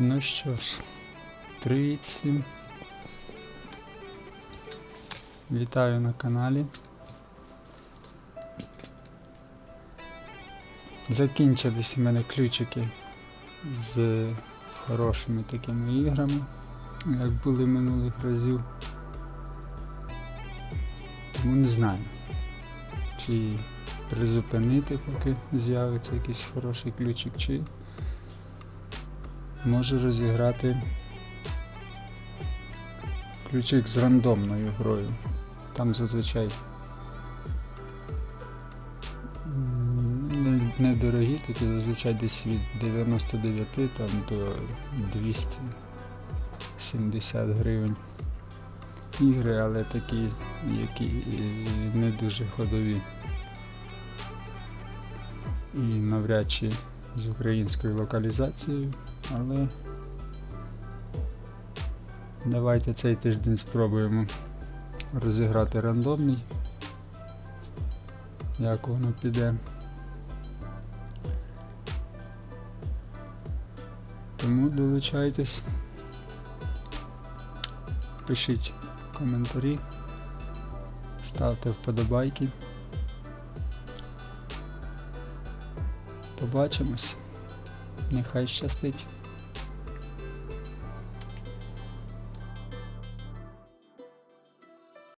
Ну що ж, привіт всім. Вітаю на каналі. Закінчились у мене ключики з хорошими такими іграми, як були минулих разів. Тому не знаю, чи призупинити, поки з'явиться якийсь хороший ключик, чи можу розіграти ключик з рандомною грою. Там зазвичай недорогі, такі зазвичай десь від 99 там, до 270 гривень. Ігри, але такі, які не дуже ходові. І навряд чи з українською локалізацією, але давайте цей тиждень спробуємо розіграти рандомний. Як воно піде. Тому долучайтесь, пишіть коментарі, ставте вподобайки. Побачимось. Нехай щастить.